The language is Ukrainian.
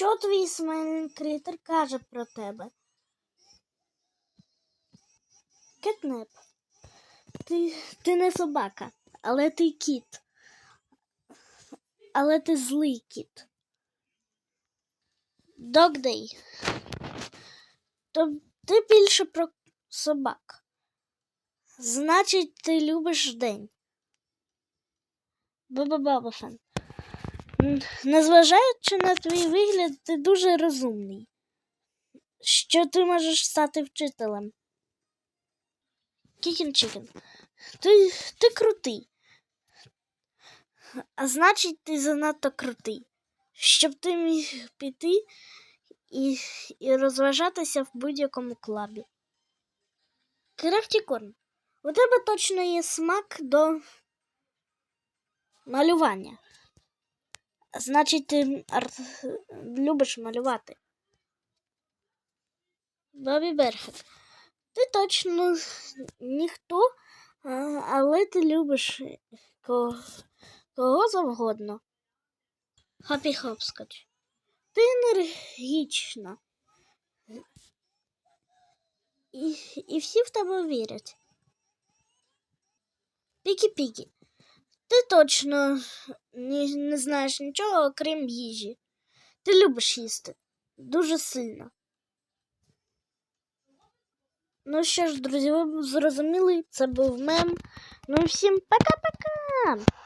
Що твій смайлінг критер каже про тебе? Кетнеп. Ти, ти не собака, але ти кіт. Але ти злий кіт. Догдей. То ти більше про собак. Значить, ти любиш день. Баба-бабафен. Незважаючи на твій вигляд, ти дуже розумний. Що ти можеш стати вчителем? Кікін Чікен. Ти, ти крутий. А значить, ти занадто крутий. Щоб ти міг піти і, і розважатися в будь-якому клабі. Крафтікорн, у тебе точно є смак до малювання. Значить, ти любиш малювати. Бобі Берхет. Ти точно ніхто, але ти любиш кого, кого завгодно. Хапі Хопскоч. Ти енергічна. І, і всі в тебе вірять. Пікі-пікі. Ти точно ні, не знаєш нічого, окрім їжі. Ти любиш їсти дуже сильно. Ну що ж, друзі, ви зрозуміли, це був мем. Ну і всім пока-пока!